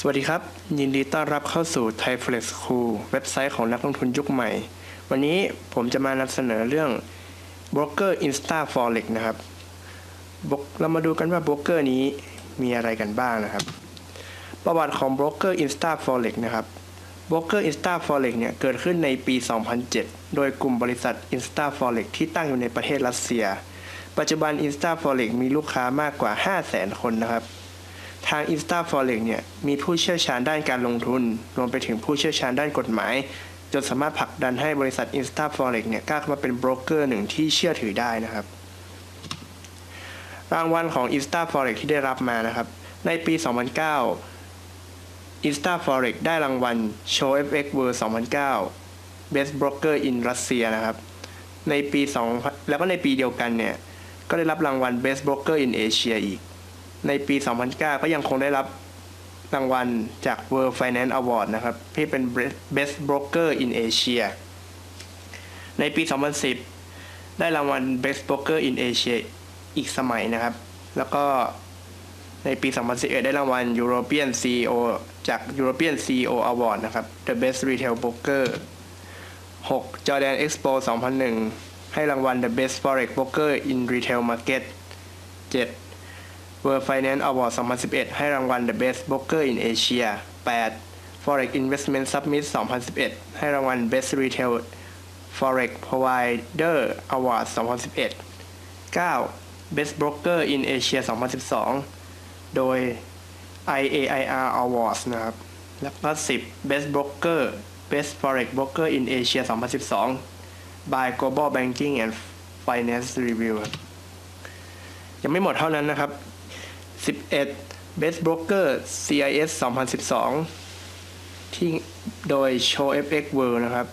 สวัสดีครับ ยินดีต้อนรับเข้าสู่ Thai Flex School เว็บไซต์ของนักลงทุนยุคใหม่ วันนี้ผมจะมานำเสนอเรื่อง Broker Insta Forex นะครับบกเรามาดูกันว่าโบรกเกอร์นี้มีอะไรกันบ้างนะครับ ประวัติของ Broker Insta Forex นะครับ Broker Insta Forex เนี่ยเกิดขึ้นในปี 2007 โดยกลุ่มบริษัท Insta Forex ที่ตั้งอยู่ในประเทศรัสเซีย ปัจจุบัน Insta Forex มีลูกค้ามากกว่า 500,000 คนนะครับ ทาง Insta Forex เนี่ยมีผู้เชี่ยวชาญด้านการลงทุน รวมไปถึงผู้เชี่ยวชาญด้านกฎหมาย จนสามารถผลักดันให้บริษัท Insta Forex เนี่ยกล้าเข้ามาเป็นโบรกเกอร์หนึ่งที่เชื่อถือได้นะครับ รางวัลของ Insta Forex ที่ได้รับมานะครับ ในปี 2009 Insta Forex ได้รางวัล Show FX World 2009 Best Broker in Russia นะครับ ในปี 2 แล้วก็ในปีเดียวกันเนี่ย ก็ได้รับรางวัล Best Broker in Asia อีก ในปี 2009 ก็ยังคงได้รับรางวัลจาก World Finance Award นะครับ ที่เป็น Best Broker in Asia ในปี 2010 ได้รางวัล Best Broker in Asia อีกสมัยนะครับ แล้วก็ในปี 2011 ได้รางวัล European CEO จาก European CEO Award นะครับ The Best Retail Broker 6 Jordan Expo 2001 ให้รางวัล The Best Forex Broker in Retail Market 7 World Finance Award 2011 ให้รางวัล The Best Broker in Asia 8 Forex Investment Summit 2011 ให้รางวัล Best Retail Forex Provider Award 2011 9 Best Broker in Asia 2012 โดย IAIR Awards นะครับ แล้วก็ 10 Best Broker Best Forex Broker in Asia 2012 by Global Banking and Finance Review ยังไม่หมดเท่านั้นนะครับ 11 Best Broker CIS 2012 ที่โดย Show FX World นะครับ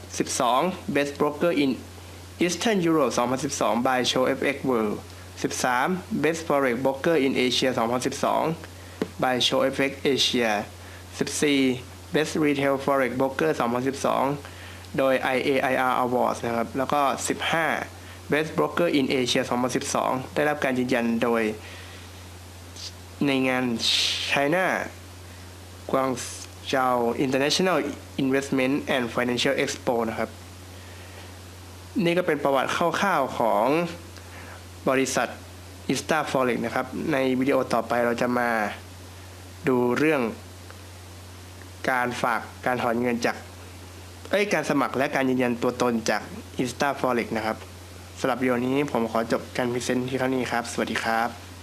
12 Best Broker in Eastern Europe 2012 by Show FX World 13 Best Forex Broker in Asia 2012 by Show FX Asia 14 Best Retail Forex Broker 2012 โดย IAIR Awards นะครับ แล้วก็ 15 Best Broker in Asia 2012 ได้รับการยืนยันโดย ในงาน China กวางเจา International Investment and Financial Expo นะครับ นี่ก็เป็นประวัติคร่าวๆของบริษัท Insta Forex นะครับ ในวิดีโอต่อไปเราจะมาดูเรื่องการฝากการถอนเงินจาก เอ้ย การสมัครและการยืนยันตัวตนจาก Insta Forex นะครับสำหรับวิดีโอนี้ผมขอจบการพรีเซนต์ที่เท่านี้ครับ สวัสดีครับ